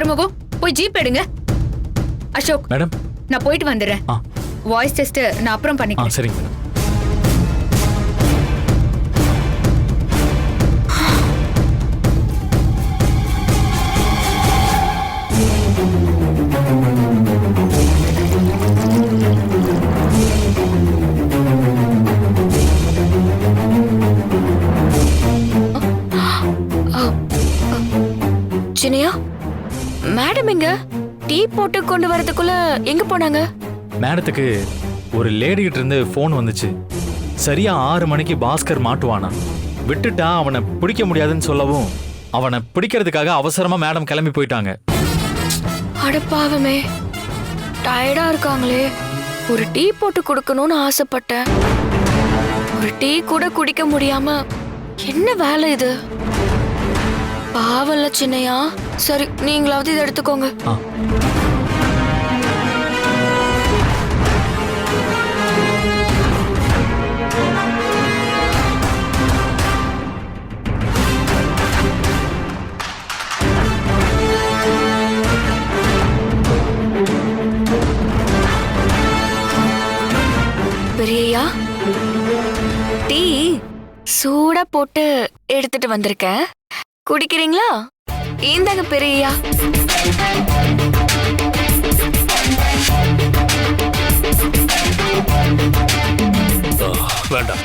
ஆறுமுகம் போய் ஜீப் எடுங்க. அசோக் மேடம். நான் போயிட்டு வந்துடுறேன். வாய்ஸ் டெஸ்ட் நான் அப்புறம் ஆ பண்ணிக்கிறேன் சரிங்க மேடம். சின்னையா? மேடம் எங்க டீ போட்டு கொண்டு வரதுக்குள்ள எங்க போனாங்க? மேடத்துக்கு ஒரு லேடி கிட்ட இருந்து ஃபோன் வந்துச்சு. சரியா ஆறு மணிக்கு பாஸ்கர் மாட்டுவானா? விட்டுட்டா அவனை பிடிக்க முடியாதுன்னு சொல்லவும் அவனை பிடிக்கிறதுக்காக அவசரமா மேடம் கிளம்பி போயிட்டாங்க. அடப்பாவமே டயர்டா இருக்காங்களே. ஒரு டீ போட்டு கொடுக்கணும்னு ஆசைப்பட்டேன். ஒரு டீ கூட குடிக்க முடியாம என்ன வேலை இது? பாவம்ல சின்னையா. சரி நீங்களாவது இதை எடுத்துக்கோங்க. ஆ. பெரியய்யா டீ சூடா போட்டு எடுத்துட்டு வந்திருக்கேன். குடிக்கிறீங்களா? இந்தாங்க பெரியய்யா. வேண்டாம்.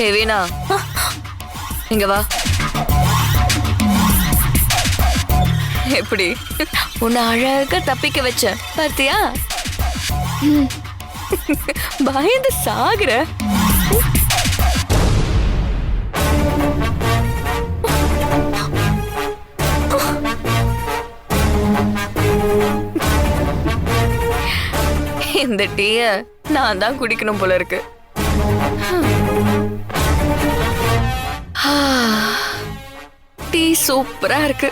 ஏ வீணா. இங்க வா. எப்படி? உன்னை அழகா தப்பிக்க வச்ச பாத்தியா? பயந்து சாகுற. இந்த டீய நான் தான் குடிக்கணும் போல இருக்கு. டீ சூப்பரா இருக்கு.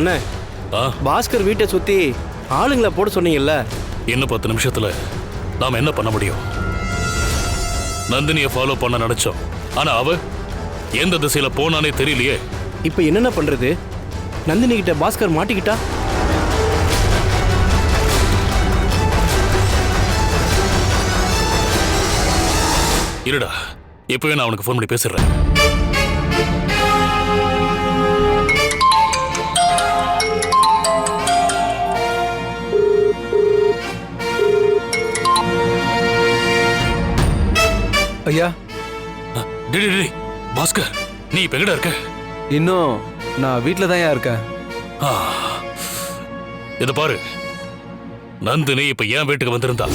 அண்ணே ஆ? பாஸ்கர் வீட்டை சுத்தி ஆளுங்களை போட சொன்னீங்கல்ல? இன்னும் பத்து நிமிஷத்துல நாம என்ன பண்ண முடியும்? நந்தினியை ஃபாலோ பண்ண நினைச்சோம். ஆனா அவ எந்த திசையில போனானே தெரியலையே. இப்போ என்னென்ன பண்றது? நந்தினி கிட்ட பாஸ்கர் மாட்டிக்கிட்டா? இருடா இப்பவே நான் அவனுக்கு ஃபோன் பண்ணி பேசிடுறேன். ஐயா. டேய், டேய், டேய், பாஸ்கர் நீ இப்ப எங்கடா இருக்க? இன்னும் நான் வீட்டில் தான் இருக்கேன். ஆ, இத பாரு. நந்தினி இப்ப என் வீட்டுக்கு வந்திருந்தா.